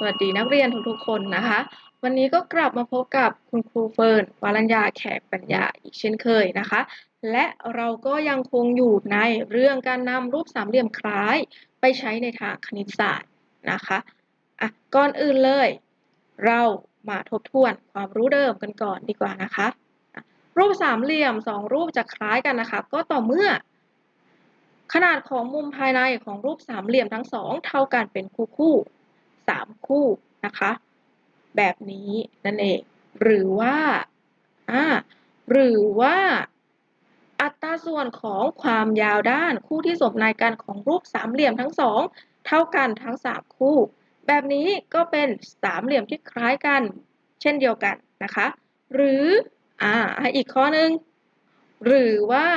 สวัสดีนักเรียนทุกๆคนนะคะ วันนี้ก็กลับมาพบกับคุณครูเฟิร์นวรัญญาแขกปัญญาอีกเช่นเคยนะคะ และเราก็ยังคงอยู่ในเรื่องการนำรูปสามเหลี่ยมคล้ายไปใช้ในทางคณิตศาสตร์นะคะอะก่อนอื่นเลย เรามาทบทวนความรู้เดิมกันก่อนดีกว่านะคะ รูปสามเหลี่ยมสองรูปจะคล้ายกันนะคะ ก็ต่อเมื่อ ขนาดของมุมภายในของรูปสามเหลี่ยมทั้งสองเท่ากันเป็นคู่คู่ สามคู่นะคะ แบบนี้นั่นเอง หรือว่าอ่าหรือว่าอัตราส่วนของความยาวด้านคู่ที่สมในกันของรูปสามเหลี่ยมทั้งสองเท่ากันทั้งสามคู่ แบบนี้ก็เป็นสามเหลี่ยมที่คล้ายกัน เช่นเดียวกันนะคะ หรืออ่าให้อีกข้อหนึ่งหรือว่า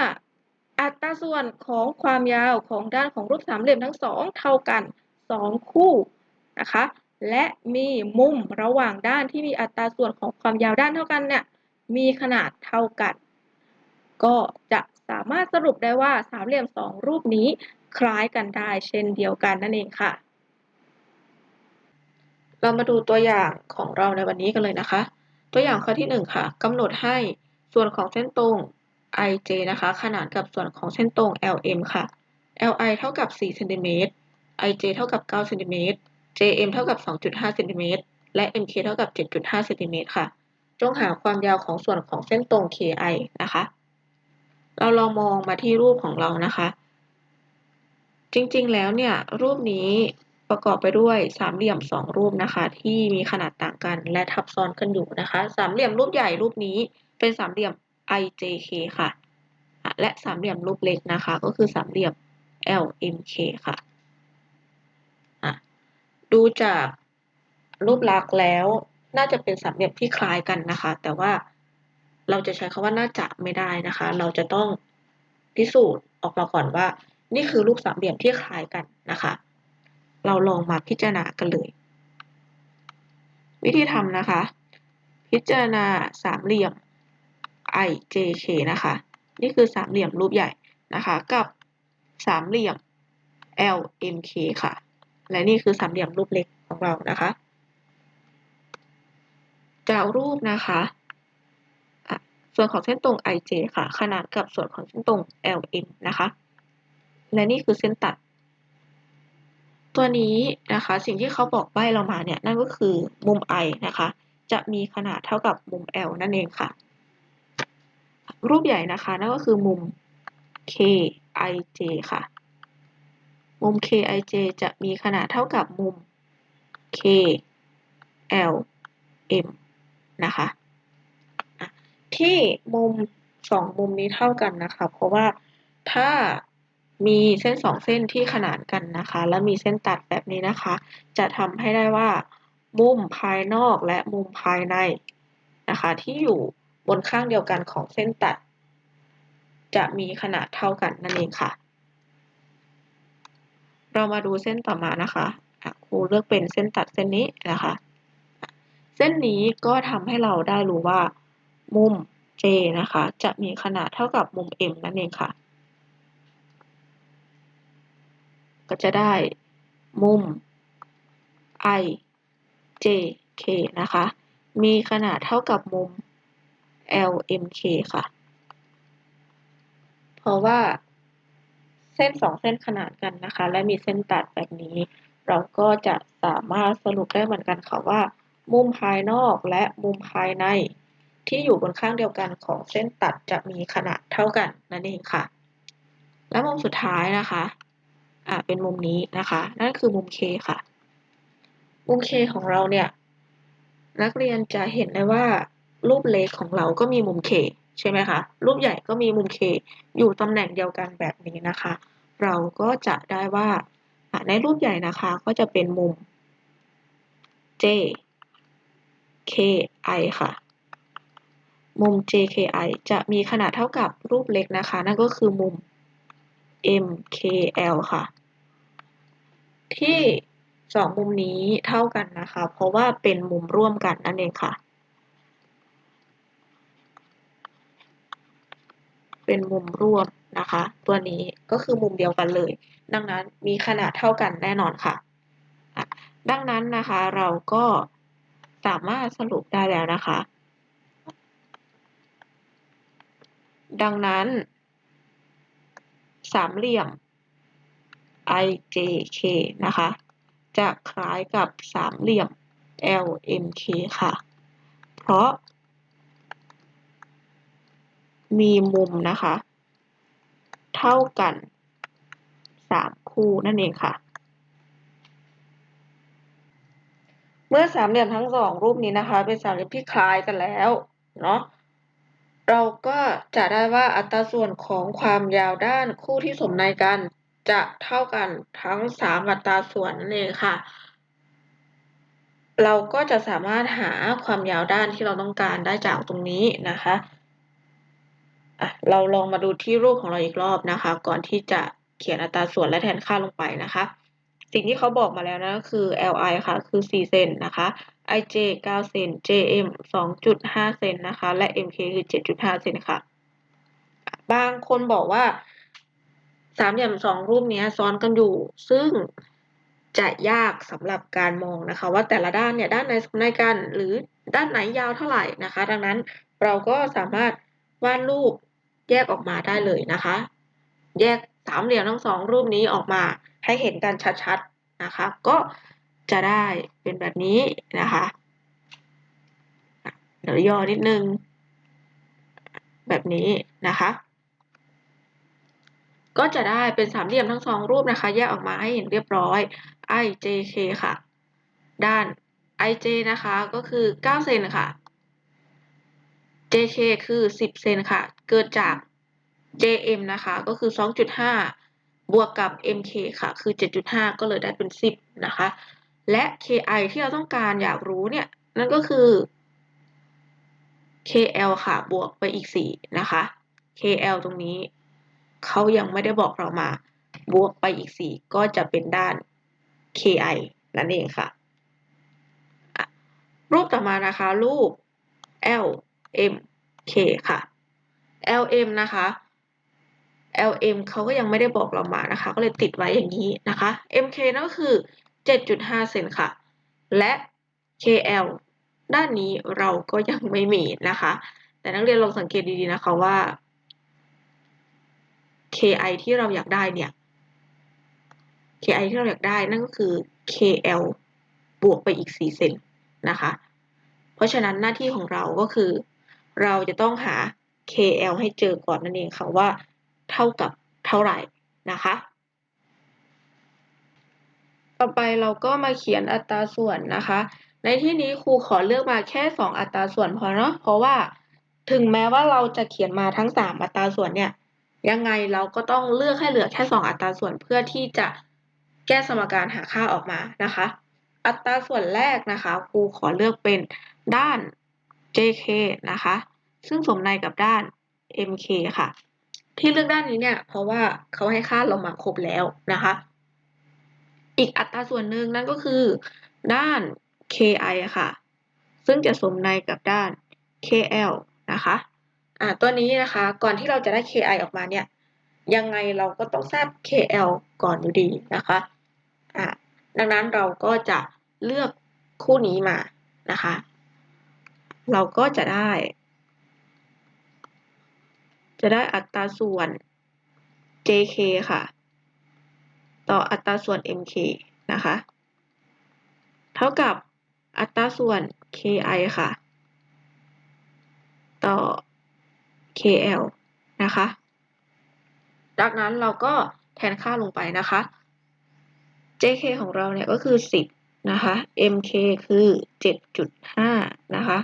อัตราส่วนของความยาวของด้านของรูปสามเหลี่ยมทั้งสองเท่ากันสองคู่ นะคะ และมีมุมระหว่างด้านที่มีอัตราส่วนของความยาวด้านเท่ากันเนี่ยมีขนาดเท่ากัน ก็จะสามารถสรุปได้ว่าสามเหลี่ยมสองรูปนี้คล้ายกันได้เช่นเดียวกันนั่นเองค่ะ เรามาดูตัวอย่างของเราในวันนี้กันเลยนะคะ ตัวอย่างข้อที่หนึ่งค่ะกำหนดให้ส่วนของเส้นตรง ij นะคะ ขนานกับส่วนของเส้นตรง lm ค่ะ li เท่ากับ4เซนติเมตร ij เท่ากับ9เซนติเมตร jm เท่ากับ 2.5 เซนติเมตร และ mk เท่ากับ 7.5 เซนติเมตรค่ะ จงหาความยาวของส่วนของเส้นตรง ki นะคะ เราลองมองมาที่รูปของเรานะคะ จริงๆ แล้วเนี่ย รูปนี้ประกอบไปด้วยสามเหลี่ยมสองรูปนะคะ ที่มีขนาดต่างกันและทับซ้อนกันอยู่นะคะ สามเหลี่ยมรูปใหญ่รูปนี้เป็นสามเหลี่ยม IJK ค่ะ และสามเหลี่ยมรูปเล็กนะคะ ก็คือสามเหลี่ยม LMK ค่ะ ดูจากรูปลักษณ์แล้วน่าจะเป็นสามเหลี่ยมที่คล้ายกันนะคะ แต่ว่าเราจะใช้คำว่าน่าจะไม่ได้นะคะ เราจะต้องพิสูจน์ออกมาก่อนว่า นี่คือรูปสามเหลี่ยมที่คล้ายกันนะคะ เราลองมาพิจารณากันเลย วิธีทำนะคะ พิจารณาสามเหลี่ยม IJK นะคะ นี่คือสามเหลี่ยมรูปใหญ่นะคะ กับสามเหลี่ยม LMK ค่ะ และนี่คือสามเหลี่ยมรูปเล็กของเรานะคะ จากรูปนะคะส่วนของเส้นตรง IJ ค่ะ ขนานกับส่วนของเส้นตรง LM นะคะ และนี่คือเส้นตัด ตัวนี้นะคะ สิ่งที่เขาบอกใบ้เรามาเนี่ย นั่นก็คือมุม I นะคะ จะมีขนาดเท่ากับมุม L นั่นเองค่ะ รูปใหญ่นะคะ นั่นก็คือมุม KIJ ค่ะ มุม KIJ จะมีขนาดเท่ากับมุม KLM นะคะที่มุมสองมุมนี้เท่ากันนะคะ เพราะว่าถ้ามีเส้นสองเส้นที่ขนานกันนะคะ แล้วมีเส้นตัดแบบนี้นะคะ จะทำให้ได้ว่า มุมภายนอกและมุมภายในนะคะ ที่อยู่บนข้างเดียวกันของเส้นตัด จะมีขนาดเท่ากันนั่นเองค่ะ เรามาดูเส้นต่อมานะคะครูเลือกเป็นเส้นตัดเส้นนี้นะคะ เส้นนี้ก็ทำให้เราได้รู้ว่า มุม J นะคะ จะมีขนาดเท่ากับมุม M นั่นเองค่ะ ก็จะได้มุม I J K นะคะ มีขนาดเท่ากับมุม L M K ค่ะ เพราะว่า เส้นสองเส้นขนานกันนะคะ และมีเส้นตัดแบบนี้ เราก็จะสามารถสรุปได้เหมือนกันค่ะว่า มุมภายนอกและมุมภายใน ที่อยู่บนข้างเดียวกันของเส้นตัดจะมีขนาดเท่ากันนั่นเองค่ะ และมุมสุดท้ายนะคะอ่าเป็นมุมนี้นะคะ นั่นคือมุม K ค่ะ มุม K ของเราเนี่ยนักเรียนจะเห็นได้ว่ารูปเล็กของเราก็มีมุม K ใช่ไหมคะ รูปใหญ่ก็มีมุม K อยู่ตำแหน่งเดียวกันแบบนี้นะคะ เราก็จะได้ว่าในรูปใหญ่นะคะก็จะเป็นมุม J K I ค่ะ มุม JKI จะมีขนาดเท่ากับรูปเล็กนะคะ นั่นก็คือมุม MKL ค่ะ ที่สองมุมนี้เท่ากันนะคะ เพราะว่าเป็นมุมร่วมกันนั่นเองค่ะ เป็นมุมร่วมนะคะ ตัวนี้ก็คือมุมเดียวกันเลย ดังนั้นมีขนาดเท่ากันแน่นอนค่ะ ดังนั้นนะคะเราก็สามารถสรุปได้แล้วนะคะ ดังนั้น สามเหลี่ยม IJK นะคะ จะคล้ายกับสามเหลี่ยม LMK ค่ะ เพราะ มีมุมนะคะ เท่ากันสามคู่นั่นเองค่ะ เมื่อสามเหลี่ยมทั้งสองรูปนี้นะคะ เป็นสามเหลี่ยมที่คล้ายกันแล้วเนาะเราก็จะได้ว่าอัตราส่วนของความยาวด้านคู่ที่สมในกัน จะเท่ากันทั้งสามอัตราส่วนนั่นเองค่ะ เราก็จะสามารถหาความยาวด้านที่เราต้องการได้จากตรงนี้นะคะะเราลองมาดูที่รูปของเราอีกรอบนะคะ ก่อนที่จะเขียนอัตราส่วนและแทนค่าลงไปนะคะ สิ่งที่เขาบอกมาแล้วนะคือ li ค่ะ คือ 4 เซนนะคะ ij 9 เซน jm 2.5 เซนนะคะ และ mk คือ 7.5 เซนค่ะ บางคนบอกว่าสามเหลี่ยมสองรูปนี้ซ้อนกันอยู่ ซึ่งจะยากสำหรับการมองนะคะ ว่าแต่ละด้านเนี่ยด้านไหนสมในกันหรือด้านไหนยาวเท่าไหร่นะคะ ดังนั้นเราก็สามารถวาดรูป แยกออกมาได้เลยนะคะ แยกสามเหลี่ยมทั้งสองรูปนี้ออกมาให้เห็นกันชัดๆนะคะ ก็จะได้เป็นแบบนี้นะคะเดี๋ยวย่อนิดนึง แบบนี้นะคะ ก็จะได้เป็นสามเหลี่ยมทั้งสองรูปนะคะ แยกออกมาให้เห็นเรียบร้อย ijk ค่ะ ด้าน ij นะคะก็คือ 9 เซนค่ะ jk คือ 10 เซนค่ะ เกิดจาก jm นะคะ ก็คือ 2.5 บวกกับ mk ค่ะ คือ 7.5 ก็เลยได้เป็น 10 นะคะ และ ki ที่เราต้องการอยากรู้เนี่ย นั่นก็คือ kl ค่ะ บวกไปอีก 4 นะคะ kl ตรงนี้ เขายังไม่ได้บอกเรามา บวกไปอีก 4 ก็จะเป็นด้าน ki นั่นเองค่ะ รูปต่อมานะคะ รูป l m k ค่ะ lm นะคะ lm เขาก็ยังไม่ได้บอกเรามานะคะ ก็เลยติดไว้อย่างนี้นะคะ mk นั่นก็คือ 7.5 เซนค่ะ และ kl ด้านนี้เราก็ยังไม่มีนะคะ แต่นักเรียนลองสังเกตดีๆนะคะว่า ki ที่เราอยากได้เนี่ย ki ที่เราอยากได้นั่นก็คือ kl บวกไปอีก 4 เซนนะคะ เพราะฉะนั้นหน้าที่ของเราก็คือ เราจะต้องหา kl ให้เจอก่อนนั่นเองค่ะว่าเท่ากับเท่าไหร่นะคะ ต่อไปเราก็มาเขียนอัตราส่วนนะคะ ในที่นี้ครูขอเลือกมาแค่ 2 อัตราส่วนพอเนาะเพราะว่าถึงแม้ว่าเราจะเขียนมาทั้ง 3 อัตราส่วนเนี่ยยังไงเราก็ต้องเลือกให้เหลือแค่ 2 อัตราส่วนเพื่อที่จะแก้สมการหาค่าออกมานะคะ อัตราส่วนแรกนะคะครูขอเลือกเป็นด้าน jk นะคะ ซึ่งสมในกับด้าน mk ค่ะ ที่เลือกด้านนี้เนี่ย เพราะว่าเขาให้ค่าเรามาครบแล้วนะคะ อีกอัตราส่วนหนึ่งนั่นก็คือ ด้าน ki ค่ะ ซึ่งจะสมในกับด้าน kl นะคะอ่าตัวนี้นะคะก่อนที่เราจะได้ ki ออกมาเนี่ย ยังไงเราก็ต้องทราบ kl ก่อนอยู่ดีนะคะอ่าดังนั้นเราก็จะเลือกคู่นี้มานะคะ เราก็จะได้ จะได้อัตราส่วน jk ค่ะ ต่ออัตราส่วน mk นะคะ เท่ากับอัตราส่วน ki ค่ะ ต่อ kl นะคะ จากนั้นเราก็แทนค่าลงไปนะคะ jk ของเราเนี่ยก็คือ 10 นะคะ mk คือ 7.5 นะคะ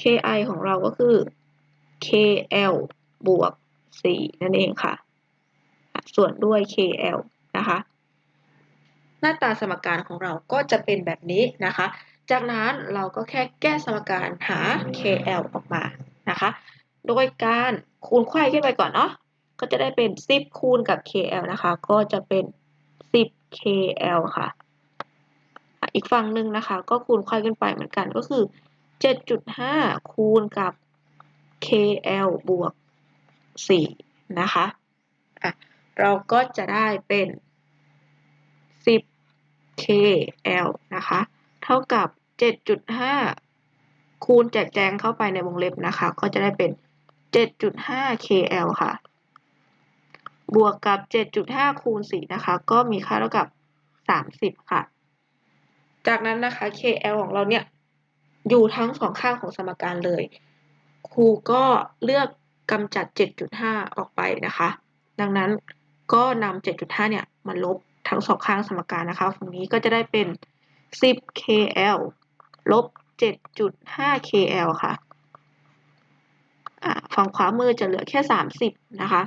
ki ของเราก็คือ kl บวก 4 นั่นเองค่ะ ส่วนด้วย kl นะคะ หน้าตาสมการของเราก็จะเป็นแบบนี้นะคะ จากนั้นเราก็แค่แก้สมการหา kl ออกมานะคะ โดยการคูณไขว้ขึ้นไปก่อนเนาะ ก็จะได้เป็น 10 คูณกับ kl นะคะ ก็จะเป็น 10 kl ค่ะ อีกฝั่งหนึ่งนะคะ ก็คูณไขว้ขึ้นไปเหมือนกันก็คือ 7.5 คูณกับ kl บวก 4 นะคะอะเราก็จะได้เป็น 10 k KL นะคะ เท่ากับ 7.5 คูณแจกแจงเข้าไปในวงเล็บนะคะ ก็จะได้เป็น 7.5 KL ค่ะ บวกกับ 7.5 คูณ 4 นะคะ ก็มีค่าเท่ากับ 30 ค่ะ จากนั้นนะคะ KL ของเราเนี่ย อยู่ทั้งสองข้างของสมการเลย ครูก็เลือกกำจัด 7.5 ออกไปนะคะ ดังนั้นก็นำ 7.5 เนี่ยมาลบทั้งสองข้างสมการนะคะฝั่งนี้ก็จะได้เป็น 10 KL ลบ 7.5 KL ค่ะฝั่งขวามือจะเหลือแค่ 30 นะคะ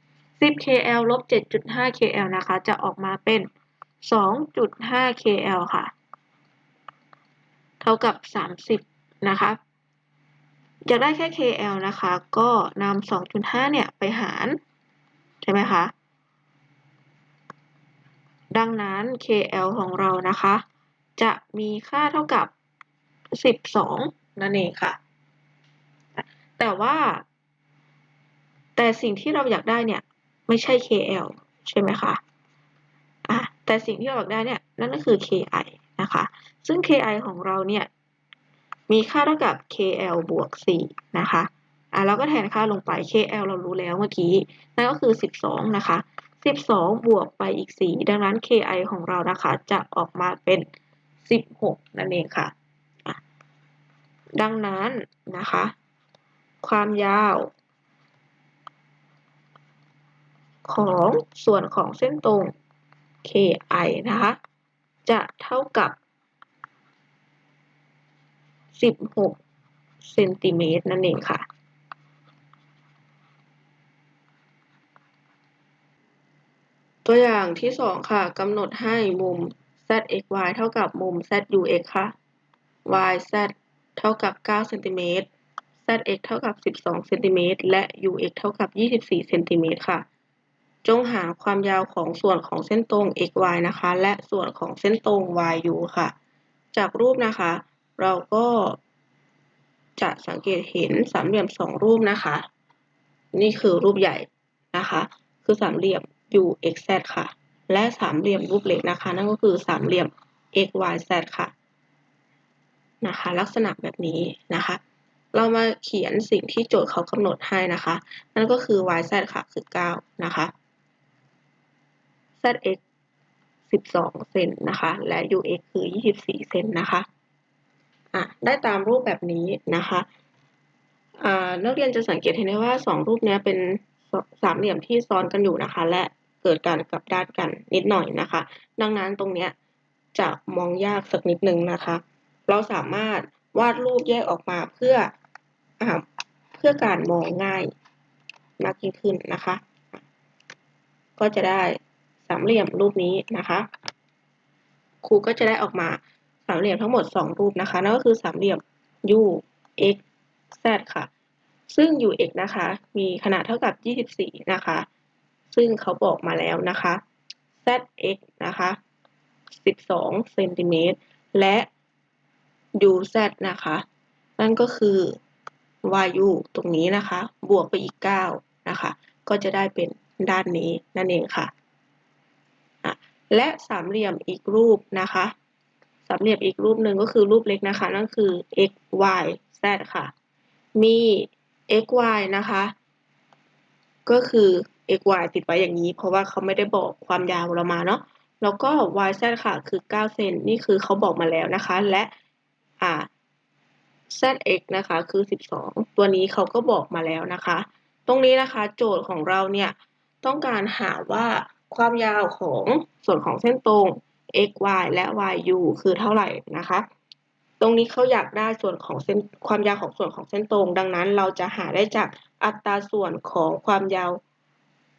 10 KL ลบ 7.5 KL นะคะ จะออกมาเป็น 2.5 KL ค่ะ ท่ากับ 30 นะคะอยากได้แค่ KL นะคะ ก็นำ2.5 เนี่ย ไปหาร ใช่ไหมคะ ดังนั้น KL ของเรานะคะ จะมีค่าเท่ากับ 12 นั่นเองค่ะ แต่ว่า แต่สิ่งที่เราอยากได้เนี่ย ไม่ใช่ KL ใช่ไหมคะอะแต่สิ่งที่เราอยากได้เนี่ย นั่นก็คือ KI นะคะ ซึ่ง KI ของเราเนี่ยมีค่าเท่ากับ KL บวก 4 นะคะอะเราก็แทนค่าลงไป KL เรารู้แล้วเมื่อกี้ นั่นก็คือ 12 นะคะ 12 บวกไปอีก 4 ดังนั้น KI ของเรานะคะ จะออกมาเป็น 16 นั่นเองค่ะอะดังนั้นนะคะ ความยาว ของส่วนของเส้นตรง KI นะคะ จะเท่ากับ 16 เซนติเมตรนั่นเองค่ะ ตัวอย่างที่ 2 ค่ะกำหนดให้มุม zxy เท่ากับมุม zux ค่ะ yz เท่ากับ 9 เซนติเมตร zx เท่ากับ 12 เซนติเมตร และ ux เท่ากับ 24 เซนติเมตรค่ะ จงหาความยาวของส่วนของเส้นตรง xy นะคะ และส่วนของเส้นตรง yu ค่ะ จากรูปนะคะ เราก็จะสังเกตเห็นสามเหลี่ยมสองรูปนะคะ นี่คือรูปใหญ่นะคะ คือสามเหลี่ยม uxz ค่ะ และสามเหลี่ยมรูปเล็กนะคะ นั่นก็คือสามเหลี่ยม xyz ค่ะนะคะ ลักษณะแบบนี้นะคะ เรามาเขียนสิ่งที่โจทย์เขากำหนดให้นะคะ นั่นก็คือ yz ค่ะ คือ 9 นะคะ zx 12 เซนนะคะ และ ux คือ 24 เซนนะคะอะได้ตามรูปแบบนี้นะคะอ่านักเรียนจะสังเกตเห็นได้ว่าสองรูปนี้เป็นสามเหลี่ยมที่ซ้อนกันอยู่นะคะ และเกิดการกลับด้านกันนิดหน่อยนะคะ ดังนั้นตรงเนี้ยจะมองยากสักนิดนึงนะคะ เราสามารถวาดรูปแยกออกมาเพื่ออเพื่อการมองง่ายมากยิ่งขึ้นนะคะ ก็จะได้ สามเหลี่ยมรูปนี้นะคะครูก็จะได้ออกมาสามเหลี่ยมทั้งหมด 2 รูปนะคะนั่นก็คือสามเหลี่ยม u x z ค่ะ ซึ่ง u x นะคะ มีขนาดเท่ากับ 24 นะคะ ซึ่งเขาบอกมาแล้วนะคะ z x นะคะ 12เซนติเมตรและ u z นะคะ นั่นก็คือ yu ตรงนี้นะคะ บวกไปอีก 9 นะคะ ก็จะได้เป็นด้านนี้นั่นเองค่ะ และสามเหลี่ยมอีกรูปนะคะ สามเหลี่ยมอีกรูปหนึ่งก็คือรูปเล็กนะคะ นั่นคือ x y z ค่ะ มี x y นะคะ ก็คือ x y ติดไว้อย่างนี้ เพราะว่าเขาไม่ได้บอกความยาวเรามาเนาะ แล้วก็ y z ค่ะ คือ 9 เซน นี่คือเขาบอกมาแล้วนะคะ และ อ่า z x นะคะ คือ 12 ตัวนี้เขาก็บอกมาแล้วนะคะ ตรงนี้นะคะ โจทย์ของเราเนี่ย ต้องการหาว่า ความยาวของส่วนของเส้นตรง x y และ yu คือเท่าไหร่นะคะ ตรงนี้เขาอยากได้ส่วนของเส้นความยาวของส่วนของเส้นตรง ดังนั้นเราจะหาได้จากอัตราส่วนของความยาว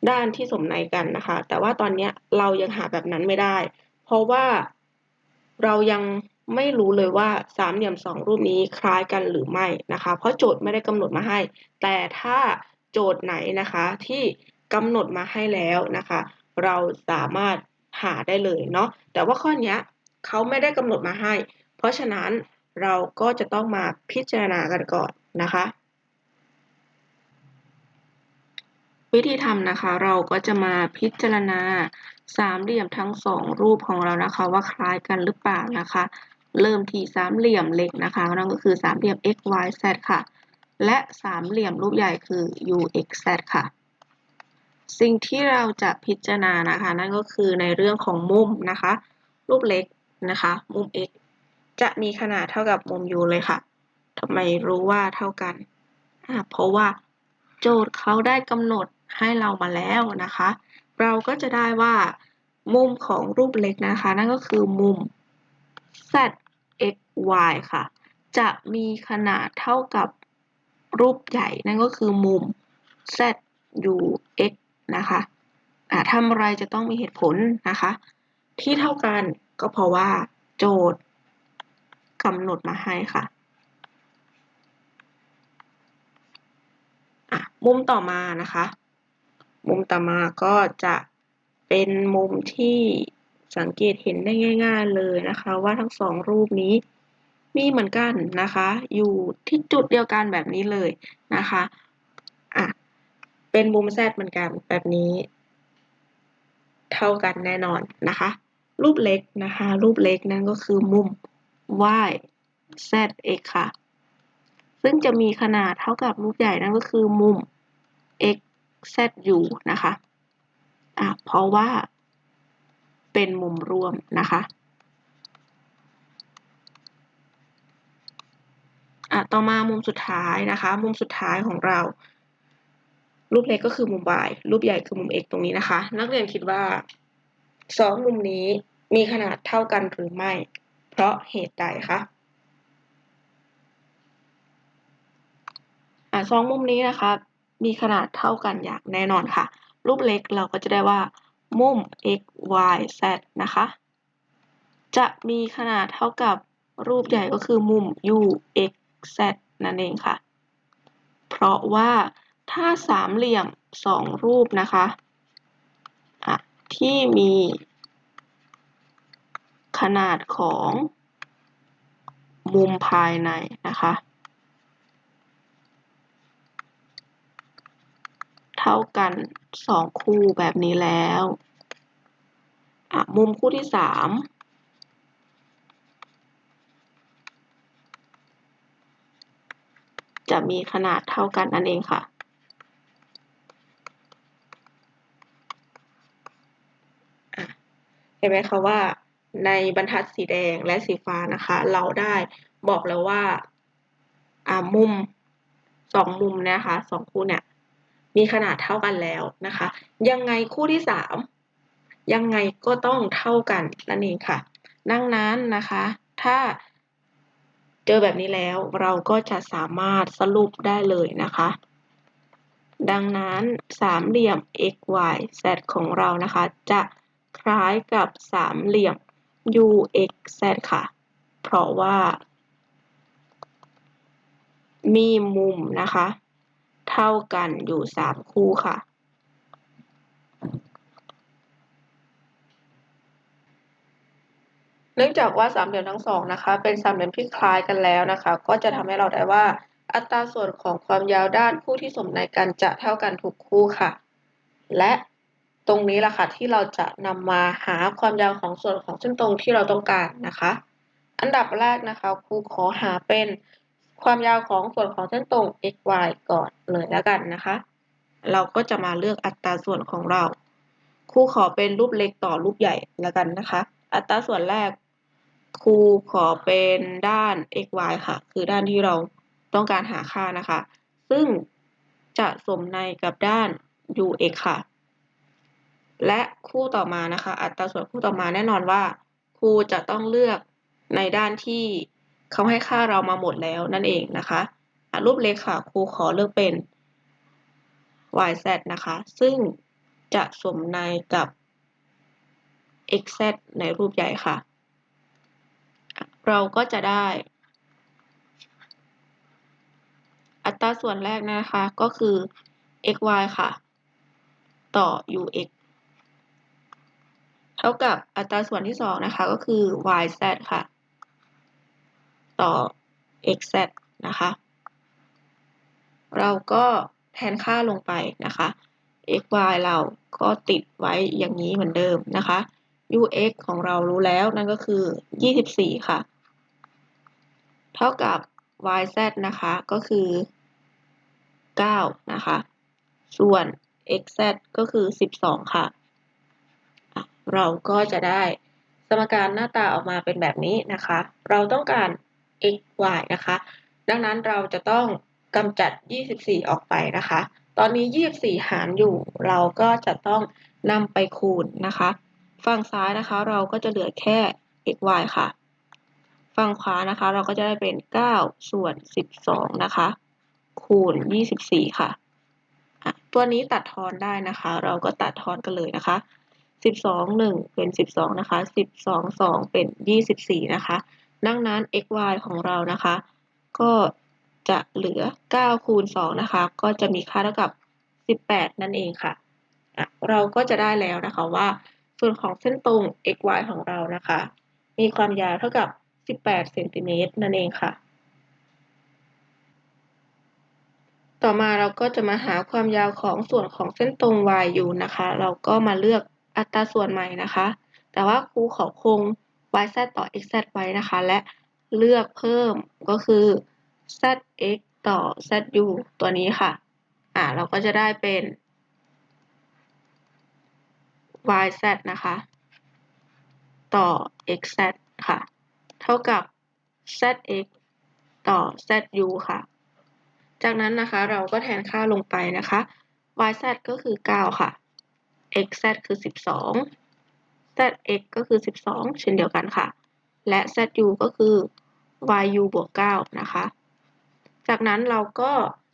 ด้านที่สมในกันนะคะ แต่ว่าตอนนี้เรายังหาแบบนั้นไม่ได้ เพราะว่าเรายังไม่รู้เลยว่าสามเหลี่ยมสองรูปนี้คล้ายกันหรือไม่นะคะ เพราะโจทย์ไม่ได้กำหนดมาให้ แต่ถ้าโจทย์ไหนนะคะที่กำหนดมาให้แล้วนะคะ เราสามารถหาได้เลยเนาะแต่ว่าข้อนี้เขาไม่ได้กำหนดมาให้ เพราะฉะนั้นเราก็จะต้องมาพิจารณากันก่อนนะคะ วิธีทำนะคะเราก็จะมาพิจารณาสามเหลี่ยมทั้งสองรูปของเรานะคะ ว่าคล้ายกันหรือเปล่านะคะ เริ่มที่สามเหลี่ยมเล็กนะคะนั่นก็คือสามเหลี่ยม x y z ค่ะ และสามเหลี่ยมรูปใหญ่คือ u x z ค่ะ สิ่งที่เราจะพิจารณานะคะ นั่นก็คือในเรื่องของมุมนะคะ รูปเล็กนะคะ มุม x จะมีขนาดเท่ากับมุม u เลยค่ะทำไมรู้ว่าเท่ากันเพราะว่าโจทย์เขาได้กำหนดให้เรามาแล้วนะคะ เราก็จะได้ว่ามุมของรูปเล็กนะคะ นั่นก็คือมุม z x y ค่ะ จะมีขนาดเท่ากับรูปใหญ่นั่นก็คือมุม z u x นะคะะทำอะไรจะต้องมีเหตุผลนะคะ ที่เท่ากันก็เพราะว่าโจทย์กำหนดมาให้ค่ะอะมุมต่อมานะคะ มุมต่อมาก็จะเป็นมุมที่สังเกตเห็นได้ง่าย ๆเลยนะคะ ว่าทั้งสองรูปนี้มีเหมือนกันนะคะ อยู่ที่จุดเดียวกันแบบนี้เลยนะคะอะ เป็นมุมแซดเหมือนกันแบบนี้ เท่ากันแน่นอนนะคะ รูปเล็กนะคะ รูปเล็กนั่นก็คือมุม y z x ค่ะ ซึ่งจะมีขนาดเท่ากับรูปใหญ่นั่นก็คือมุม x z u นะคะอะเพราะว่าเป็นมุมรวมนะคะอะต่อมามุมสุดท้ายนะคะ มุมสุดท้ายของเรา รูปเล็กก็คือมุม y รูปใหญ่คือมุม x ตรงนี้นะคะ นักเรียนคิดว่าสองมุมนี้มีขนาดเท่ากันหรือไม่ เพราะเหตุใดคะอะสองมุมนี้นะคะ มีขนาดเท่ากันอย่างแน่นอนค่ะ รูปเล็กเราก็จะได้ว่า มุม x y z นะคะ จะมีขนาดเท่ากับรูปใหญ่ก็คือมุม u x z นั่นเองค่ะ เพราะว่า ถ้าสามเหลี่ยมสองรูปนะคะะที่มีขนาดของมุมภายในนะคะ เท่ากันสองคู่แบบนี้แล้วมุมคู่ที่สามจะมีขนาดเท่ากันนั่นเองค่ะ เห็นไหมคะว่าในบรรทัดสีแดงและสีฟ้านะคะ เราได้บอกแล้วว่ามุมสองมุมนะคะสองคู่เนี่ยมีขนาดเท่ากันแล้วนะคะ ยังไงคู่ที่สามยังไงก็ต้องเท่ากันนั่นเองค่ะ ดังนั้นนะคะ ถ้าเจอแบบนี้แล้วเราก็จะสามารถสรุปได้เลยนะคะ ดังนั้นสามเหลี่ยม x y z ของเรานะคะ จะ คล้ายกับสามเหลี่ยม u x z ค่ะ เพราะว่า มีมุมนะคะ เท่ากันอยู่สามคู่ค่ะ เนื่องจากว่าสามเหลี่ยมทั้งสองนะคะ เป็นสามเหลี่ยมที่คล้ายกันแล้วนะคะ ก็จะทำให้เราได้ว่าอัตราส่วนของความยาวด้านคู่ที่สมในกันจะเท่ากันทุกคู่ค่ะ และ ตรงนี้แหละค่ะที่เราจะนำมาหาความยาวของส่วนของเส้นตรงที่เราต้องการนะคะ อันดับแรกนะคะครูขอหาเป็นความยาวของส่วนของเส้นตรง x y ก่อนเลยแล้วกันนะคะ เราก็จะมาเลือกอัตราส่วนของเราครูขอเป็นรูปเล็กต่อรูปใหญ่แล้วกันนะคะ อัตราส่วนแรกครูขอเป็นด้าน x y ค่ะ คือด้านที่เราต้องการหาค่านะคะ ซึ่งจะสมในกับด้าน u x ค่ะ และคู่ต่อมานะคะ อัตราส่วนคู่ต่อมาแน่นอนว่า ครูจะต้องเลือกในด้านที่เขาให้ค่าเรามาหมดแล้วนั่นเองนะคะรูปเล็กค่ะครูขอเลือกเป็น yz นะคะ ซึ่งจะสมในกับ xz ในรูปใหญ่ค่ะ เราก็จะได้ อัตราส่วนแรกนะคะก็คือ x y ค่ะ ต่อ u x เท่ากับอัตราส่วนที่สองนะคะก็คือ y z ค่ะ ต่อ x z นะคะ เราก็แทนค่าลงไปนะคะ x y เราก็ติดไว้อย่างนี้เหมือนเดิมนะคะ u x ของเรารู้แล้วนั่นก็คือ 24 ค่ะ เท่ากับ y z นะคะก็คือ 9 นะคะ ส่วน x z ก็คือ 12 ค่ะ เราก็จะได้สมการหน้าตาออกมาเป็นแบบนี้นะคะ เราต้องการ x y นะคะ ดังนั้นเราจะต้องกำจัด 24 ออกไปนะคะ ตอนนี้ 24 หารอยู่ เราก็จะต้องนำไปคูณนะคะ ฝั่งซ้ายนะคะ เราก็จะเหลือแค่ x y ค่ะ ฝั่งขวานะคะ เราก็จะได้เป็น 9 ส่วน 12 นะคะ คูณ 24 ค่ะ ตัวนี้ตัดทอนได้นะคะ เราก็ตัดทอนกันเลยนะคะ 12 1 เป็น 12 นะคะ 12 2 เป็น 24 นะคะ ดังนั้น x y ของเรานะคะ ก็จะเหลือ 9 คูณ 2 นะคะ ก็จะมีค่าเท่ากับ 18 นั่นเองค่ะะเราก็จะได้แล้วนะคะว่า ส่วนของเส้นตรง x y ของเรานะคะ มีความยาวเท่ากับ 18 เซนติเมตรนั่นเองค่ะ ต่อมาเราก็จะมาหาความยาวของส่วนของเส้นตรง y อยู่นะคะ เราก็มาเลือก อัตราส่วนใหม่นะคะ แต่ว่าครูขอคง y z ต่อ x z ไว้นะคะ และเลือกเพิ่มก็คือ z x ต่อ z u ตัวนี้ค่ะ อ่าเราก็จะได้เป็น y z นะคะ ต่อ x z ค่ะ เท่ากับ z x ต่อ z u ค่ะ จากนั้นนะคะเราก็แทนค่าลงไปนะคะ y z ก็คือ 9 ค่ะ x z คือ 12 z x ก็คือ 12 เช่นเดียวกันค่ะ และ z u ก็คือ y u บวก 9 นะคะ จากนั้นเราก็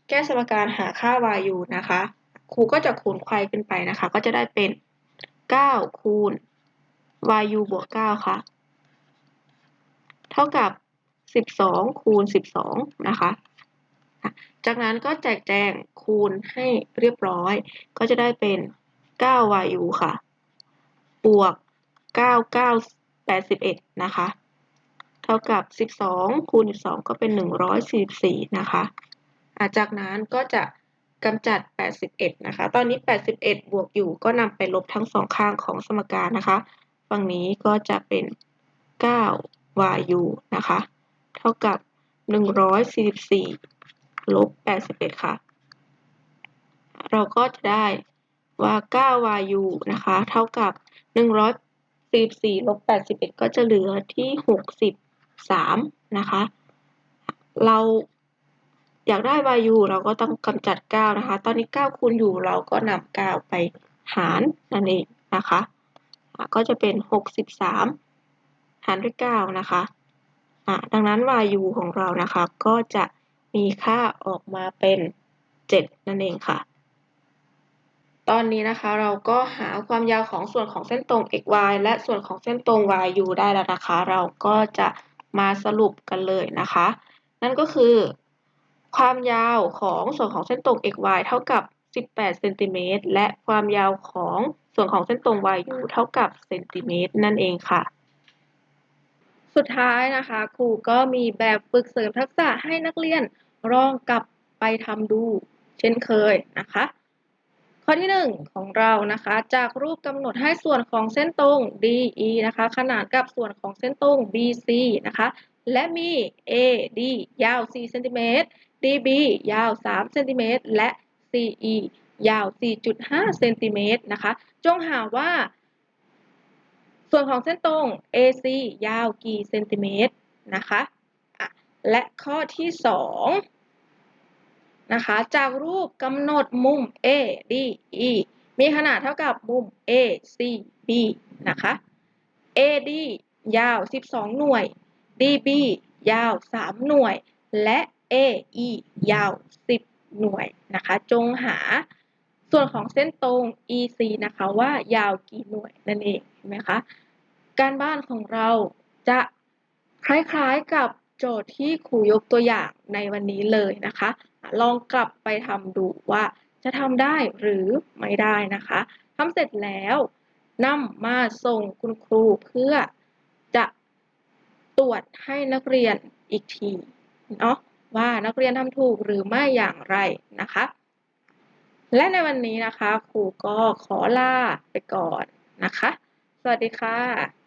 แก้สมการหาค่า y u นะคะ ครูก็จะคูณไขว้ขึ้นไปนะคะ ก็จะได้เป็น 9 คูณ y u บวก 9 ค่ะ เท่ากับ 12 คูณ 12 นะคะจากนั้นก็แจกแจงคูณให้เรียบร้อย ก็จะได้เป็น 9 yu ค่ะ บวก9 9 81นะคะ เท่ากับ12คูณ12ก็เป็น144นะคะจากนั้นก็จะกำจัด 81 นะคะ ตอนนี้ 81 บวกอยู่ก็นำไปลบทั้งสองข้างของสมการนะคะ ฝั่งนี้ก็จะเป็น9 yu นะคะ เท่ากับ 144 ลบ 81 ค่ะ เราก็จะได้ ว่า9 yu นะคะ เท่ากับ 144ลบ81 ก็จะเหลือที่ 63 นะคะ เราอยากได้ yu เราก็ต้องกำจัด 9 นะคะ ตอนนี้ 9 คูณอยู่เราก็นำ9 ไปหารนั่นเองนะคะ ก็จะเป็น 63 หารด้วย 9 นะคะดังนั้น yu ของเรานะคะ ก็จะมีค่าออกมาเป็น 7 นั่นเองค่ะ ตอนนี้นะคะเราก็หาความยาวของส่วนของเส้นตรง xy และส่วนของเส้นตรง yu ได้แล้วนะคะ เราก็จะมาสรุปกันเลยนะคะ นั่นก็คือ ความยาวของส่วนของเส้นตรง xy เท่ากับ 18เซนติเมตรและความยาวของส่วนของเส้นตรง yu เท่ากับเซนติเมตรนั่นเองค่ะ สุดท้ายนะคะครูก็มีแบบฝึกเสริมทักษะให้นักเรียนลองกลับไปทำดู เช่นเคยนะคะ ข้อที่ 1 ของเรานะคะ จากรูปกำหนดให้ส่วนของเส้นตรง DE นะคะ ขนานกับส่วนของเส้นตรง BC นะคะ และมี AD ยาว 4 เซนติเมตร DB ยาว 3 เซนติเมตร และ CE ยาว 4.5 เซนติเมตรนะคะ จงหาว่า ส่วนของเส้นตรง AC ยาวกี่เซนติเมตรนะคะะและข้อที่ 2 นะคะ จากรูปกำหนดมุม ADE มีขนาดเท่ากับมุม ACB นะคะ AD ยาว 12 หน่วย DB ยาว 3 หน่วย และ AE ยาว 10 หน่วยนะคะ จงหาส่วนของเส้นตรง EC นะคะว่ายาวกี่หน่วยนั่นเองเห็นไหมคะ การบ้านของเราจะคล้ายๆกับโจทย์ที่ครูยกตัวอย่างในวันนี้เลยนะคะ ลองกลับไปทำดูว่าจะทำได้หรือไม่ได้นะคะทำเสร็จแล้วนำมาส่งคุณครูเพื่อจะตรวจให้นักเรียนอีกทีเนาะว่านักเรียนทำถูกหรือไม่อย่างไรนะคะ และในวันนี้นะคะ ครูก็ขอลาไปก่อนนะคะ สวัสดีค่ะ